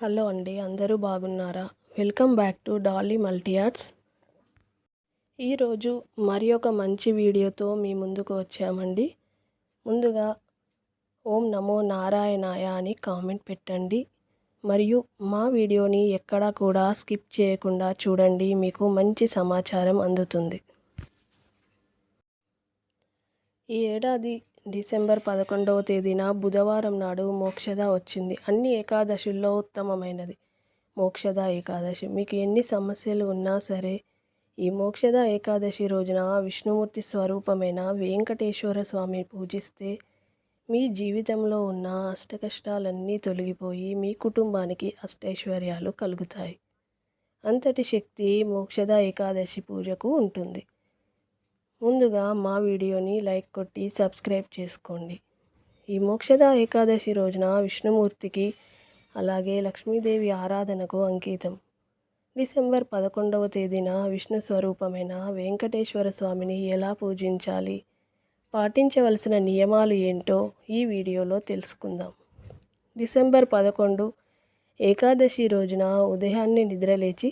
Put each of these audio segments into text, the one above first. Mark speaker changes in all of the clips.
Speaker 1: Hello అండి అందరూ బాగున్నారా? Welcome back to Dolly multi arts ఈరోజు మరి ఒక మంచి వీడియోతో మీ ముందుకు వచ్చామండి. ముందుగా ఓం నమో నారాయణాయ అని కామెంట్ పెట్టండి. మరియు మా వీడియోని ఎక్కడా కూడా స్కిప్ చేయకుండా చూడండి మీకు మంచి సమాచారం అందుతుంది. ఈ ఏడాది డిసెంబర్ పదకొండవ తేదీన బుధవారం నాడు మోక్షద వచ్చింది. అన్ని ఏకాదశుల్లో ఉత్తమమైనది. మోక్షద ఏకాదశి. మీకు ఎన్ని సమస్యలు ఉన్నా సరే ఈ మోక్షద ఏకాదశి రోజున విష్ణుమూర్తి స్వరూపమైన వెంకటేశ్వర స్వామిని పూజిస్తే మీ జీవితంలో ఉన్న అష్టకష్టాలన్నీ తొలగిపోయి మీ కుటుంబానికి అష్టైశ్వర్యాలు కలుగుతాయి. అంతటి శక్తి మోక్షద ఏకాదశి పూజకు ఉంటుంది. ముందుగా మా వీడియోని లైక్ కొట్టి సబ్స్క్రైబ్ చేసుకోండి. ఈ మోక్షద ఏకాదశి రోజున విష్ణుమూర్తికి అలాగే లక్ష్మీదేవి ఆరాధనకు అంకితం. డిసెంబర్ పదకొండవ తేదీన విష్ణు స్వరూపమైన వెంకటేశ్వర స్వామిని ఎలా పూజించాలి? పాటించవలసిన నియమాలు ఏంటో ఈ వీడియోలో తెలుసుకుందాం. డిసెంబర్ పదకొండు ఏకాదశి రోజున ఉదయాన్నే నిద్రలేచి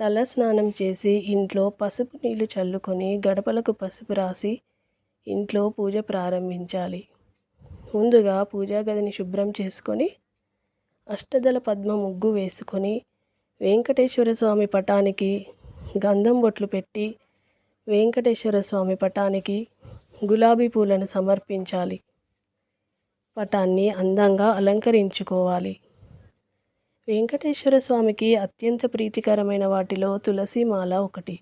Speaker 1: తల స్నానం చేసి ఇంట్లో పసుపు నీళ్ళు చల్లుకొని గడపలకు పసుపు రాసి ఇంట్లో పూజ ప్రారంభించాలి. ముందుగా పూజా గదిని శుభ్రం చేసుకొని అష్టదల పద్మ ముగ్గు వేసుకొని వెంకటేశ్వర స్వామి పటానికి గంధం బొట్లు పెట్టి వెంకటేశ్వర స్వామి పటానికి గులాబీ పూలను సమర్పించాలి. పటాన్ని అందంగా అలంకరించుకోవాలి. వెంకటేశ్వర స్వామికి అత్యంత ప్రీతికరమైన వాటిలో తులసిమాల ఒకటి.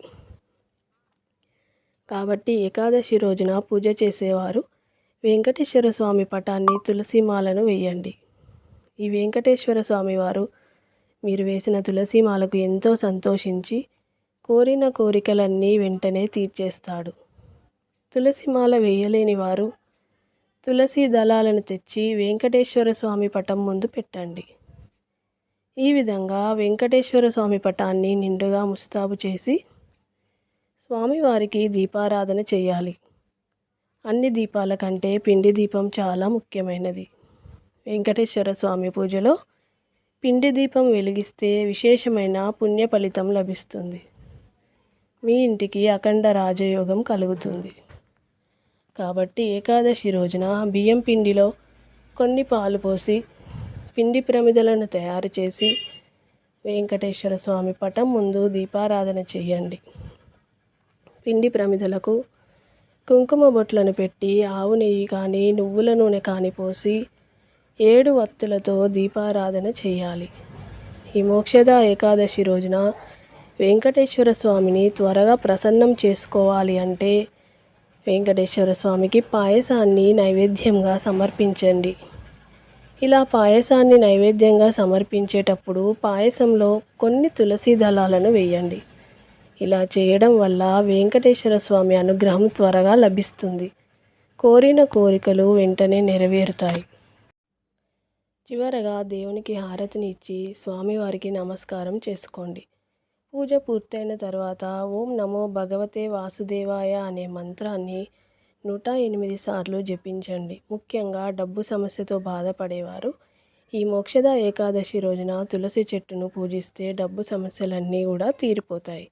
Speaker 1: కాబట్టి ఏకాదశి రోజున పూజ చేసేవారు. వెంకటేశ్వర స్వామి పటాన్ని తులసిమాలను వేయండి. ఈ వెంకటేశ్వర స్వామి వారు మీరు వేసిన తులసిమాలకు ఎంతో సంతోషించి కోరిన కోరికలన్నీ వెంటనే తీర్చేస్తాడు. తులసిమాల వేయలేని వారు తులసి దళాలను తెచ్చి వెంకటేశ్వర స్వామి పటం ముందు పెట్టండి. ఈ విధంగా వెంకటేశ్వర స్వామి పటాన్ని నిండుగా ముస్తాబు చేసి స్వామివారికి దీపారాధన చేయాలి. అన్ని దీపాల కంటే పిండి దీపం చాలా ముఖ్యమైనది. వెంకటేశ్వర స్వామి పూజలో పిండి దీపం వెలిగిస్తే విశేషమైన పుణ్య ఫలితం లభిస్తుంది. మీ ఇంటికి అఖండ రాజయోగం కలుగుతుంది. కాబట్టి ఏకాదశి రోజున బియ్యం పిండిలో కొన్ని పాలు పోసి పిండి ప్రమిదలను తయారు చేసి వెంకటేశ్వర స్వామి పటం ముందు దీపారాధన చేయండి. పిండి ప్రమిదలకు కుంకుమ బొట్లను పెట్టి ఆవు నెయ్యి కానీ నువ్వుల నూనె కానీ పోసి ఏడు వత్తులతో దీపారాధన చేయాలి. ఈ మోక్షద ఏకాదశి రోజున వెంకటేశ్వర స్వామిని త్వరగా ప్రసన్నం చేసుకోవాలి అంటే వెంకటేశ్వర స్వామికి పాయసాన్ని నైవేద్యంగా సమర్పించండి. ఇలా పాయసాన్ని నైవేద్యంగా సమర్పించేటప్పుడు పాయసంలో కొన్ని తులసి దళాలను వేయండి. ఇలా చేయడం వల్ల వెంకటేశ్వర స్వామి అనుగ్రహం త్వరగా లభిస్తుంది. కోరిన కోరికలు వెంటనే నెరవేరుతాయి. చివరగా దేవునికి హారతిని ఇచ్చి స్వామివారికి నమస్కారం చేసుకోండి. పూజ పూర్తయిన తర్వాత ఓం నమో భగవతే వాసుదేవాయ అనే మంత్రాన్ని నూట ఎనిమిది సార్లు జపించండి. ముఖ్యంగా డబ్బు సమస్యతో బాధపడేవారు. ఈ మోక్షద ఏకాదశి రోజున తులసి చెట్టును పూజిస్తే డబ్బు సమస్యలన్నీ కూడా తీరిపోతాయి.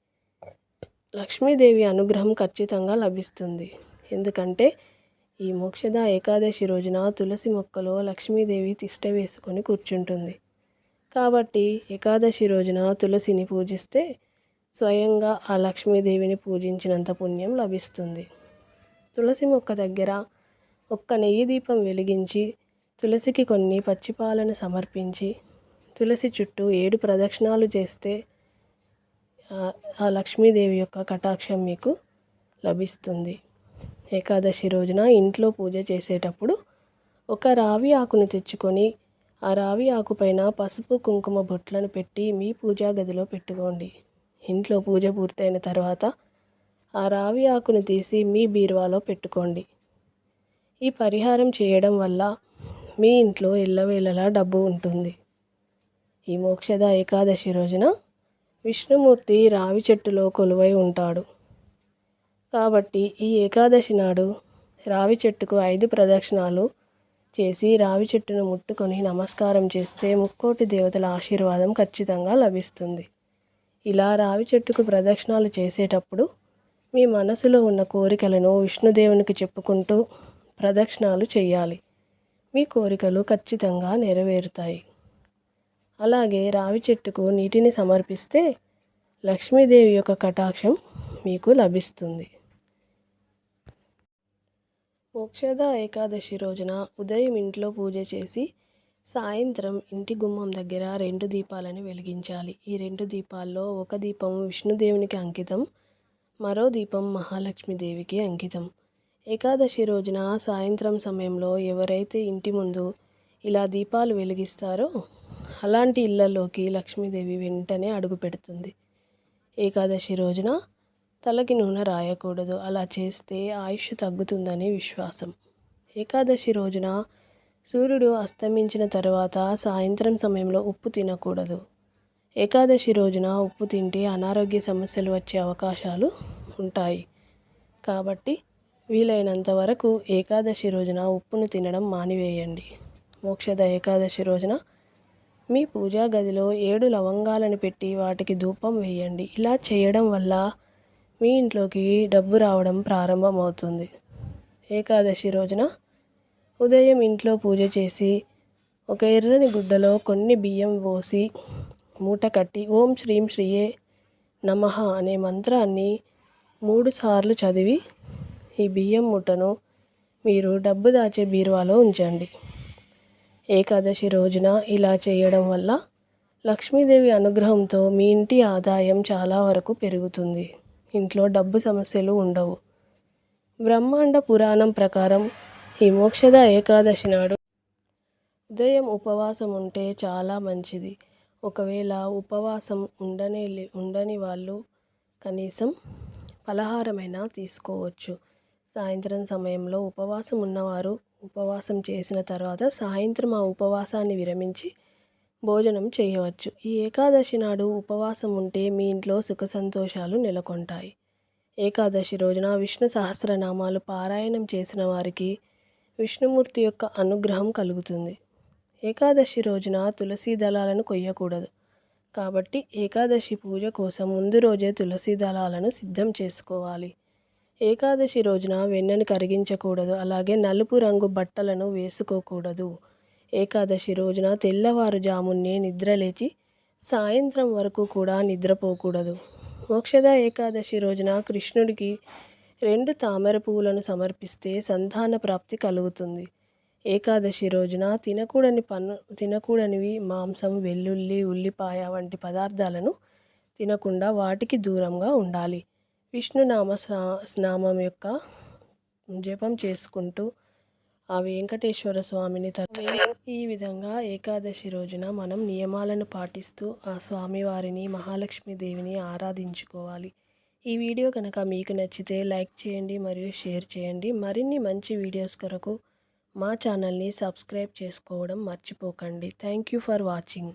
Speaker 1: లక్ష్మీదేవి అనుగ్రహం ఖచ్చితంగా లభిస్తుంది. ఎందుకంటే ఈ మోక్షద ఏకాదశి రోజున తులసి మొక్కలో లక్ష్మీదేవి తిష్ట వేసుకొని కూర్చుంటుంది. కాబట్టి ఏకాదశి రోజున తులసిని పూజిస్తే స్వయంగా ఆ లక్ష్మీదేవిని పూజించినంత పుణ్యం లభిస్తుంది. తులసి మొక్క దగ్గర ఒక్క నెయ్యి దీపం వెలిగించి తులసికి కొన్ని పచ్చిపాలను సమర్పించి తులసి చుట్టూ ఏడు ప్రదక్షిణాలు చేస్తే ఆ లక్ష్మీదేవి యొక్క కటాక్షం మీకు లభిస్తుంది. ఏకాదశి రోజున ఇంట్లో పూజ చేసేటప్పుడు ఒక రావి ఆకును తెచ్చుకొని ఆ రావి ఆకుపైన పసుపు కుంకుమ బొట్లను పెట్టి మీ పూజా గదిలో పెట్టుకోండి. ఇంట్లో పూజ పూర్తయిన తర్వాత ఆ రావి ఆకును తీసి మీ బీరువాలో పెట్టుకోండి. ఈ పరిహారం చేయడం వల్ల మీ ఇంట్లో ఎల్లవేళలా డబ్బు ఉంటుంది. ఈ మోక్షద ఏకాదశి రోజున విష్ణుమూర్తి రావి చెట్టులో కొలువై ఉంటాడు. కాబట్టి ఈ ఏకాదశి నాడు రావి చెట్టుకు ఐదు ప్రదక్షిణాలు చేసి రావి చెట్టును ముట్టుకొని నమస్కారం చేస్తే ముక్కోటి దేవతల ఆశీర్వాదం ఖచ్చితంగా లభిస్తుంది. ఇలా రావి చెట్టుకు ప్రదక్షిణాలు చేసేటప్పుడు మీ మనసులో ఉన్న కోరికలను విష్ణుదేవునికి చెప్పుకుంటూ ప్రదక్షిణాలు చేయాలి మీ కోరికలు ఖచ్చితంగా నెరవేరుతాయి. అలాగే రావి చెట్టుకు నీటిని సమర్పిస్తే లక్ష్మీదేవి యొక్క కటాక్షం మీకు లభిస్తుంది. మోక్షద ఏకాదశి రోజున ఉదయం ఇంట్లో పూజ చేసి సాయంత్రం ఇంటి గుమ్మం దగ్గర రెండు దీపాలను వెలిగించాలి. ఈ రెండు దీపాల్లో ఒక దీపం విష్ణుదేవునికి అంకితం మరో దీపం మహాలక్ష్మీదేవికి అంకితం. ఏకాదశి రోజున సాయంత్రం సమయంలో ఎవరైతే ఇంటి ముందు ఇలా దీపాలు వెలిగిస్తారో అలాంటి ఇళ్ళలోకి లక్ష్మీదేవి వెంటనే అడుగు పెడుతుంది. ఏకాదశి రోజున తలకి నూనె రాయకూడదు. అలా చేస్తే ఆయుష్ తగ్గుతుందని విశ్వాసం. ఏకాదశి రోజున సూర్యుడు అస్తమించిన తర్వాత సాయంత్రం సమయంలో ఉప్పు తినకూడదు. ఏకాదశి రోజున ఉప్పు తింటే అనారోగ్య సమస్యలు వచ్చే అవకాశాలు ఉంటాయి. కాబట్టి వీలైనంత వరకు ఏకాదశి రోజున ఉప్పును తినడం మానివేయండి. మోక్షద ఏకాదశి రోజున మీ పూజా గదిలో ఏడు లవంగాలను పెట్టి వాటికి ధూపం వేయండి. ఇలా చేయడం వల్ల మీ ఇంట్లోకి డబ్బు రావడం ప్రారంభమవుతుంది. ఏకాదశి రోజున ఉదయం ఇంట్లో పూజ చేసి ఒక ఎర్రని గుడ్డలో కొన్ని బియ్యం పోసి మూట కట్టి ఓం శ్రీం శ్రీయే నమ అనే మంత్రాన్ని మూడు సార్లు చదివి ఈ బియ్యం మూటను మీరు డబ్బు దాచే బీరువాలో ఉంచండి. ఏకాదశి రోజున ఇలా చేయడం వల్ల లక్ష్మీదేవి అనుగ్రహంతో మీ ఇంటి ఆదాయం చాలా వరకు పెరుగుతుంది. ఇంట్లో డబ్బు సమస్యలు ఉండవు. బ్రహ్మాండ పురాణం ప్రకారం ఈ మోక్షద ఏకాదశి నాడు ఉదయం ఉపవాసం ఉంటే చాలా మంచిది. ఒకవేళ ఉపవాసం ఉండనే ఉండని వాళ్ళు కనీసం పలహారమైనా తీసుకోవచ్చు. సాయంత్రం సమయంలో ఉపవాసం ఉన్నవారు ఉపవాసం చేసిన తర్వాత సాయంత్రం ఆ ఉపవాసాన్ని విరమించి భోజనం చేయవచ్చు. ఈ ఏకాదశి నాడు ఉపవాసం ఉంటే మీ ఇంట్లో సుఖ సంతోషాలు నెలకొంటాయి. ఏకాదశి రోజున విష్ణు సహస్రనామాలు పారాయణం చేసిన వారికి విష్ణుమూర్తి యొక్క అనుగ్రహం కలుగుతుంది. ఏకాదశి రోజున తులసి దళాలను కొయ్యకూడదు. కాబట్టి ఏకాదశి పూజ కోసం ముందు రోజే తులసి దళాలను సిద్ధం చేసుకోవాలి. ఏకాదశి రోజున వెన్నను కరిగించకూడదు. అలాగే నలుపు రంగు బట్టలను వేసుకోకూడదు. ఏకాదశి రోజున తెల్లవారుజామునే నిద్రలేచి సాయంత్రం వరకు కూడా నిద్రపోకూడదు. మోక్షద ఏకాదశి రోజున కృష్ణుడికి రెండు తామర పువ్వులను సమర్పిస్తే సంతాన ప్రాప్తి కలుగుతుంది. ఏకాదశి రోజున తినకూడని పన్ను తినకూడనివి మాంసం వెల్లుల్లి ఉల్లిపాయ వంటి పదార్థాలను తినకుండా వాటికి దూరంగా ఉండాలి. విష్ణునామ స్నామం యొక్క జపం చేసుకుంటూ ఆ వెంకటేశ్వర స్వామిని ఈ విధంగా ఏకాదశి రోజున మనం నియమాలను పాటిస్తూ ఆ స్వామివారిని మహాలక్ష్మీదేవిని ఆరాధించుకోవాలి. ఈ వీడియో కనుక మీకు నచ్చితే లైక్ చేయండి మరియు షేర్ చేయండి. మరిన్ని మంచి వీడియోస్ కొరకు మా ఛానల్ని సబ్స్క్రైబ్ చేసుకోవడం మర్చిపోకండి. Thank you for watching.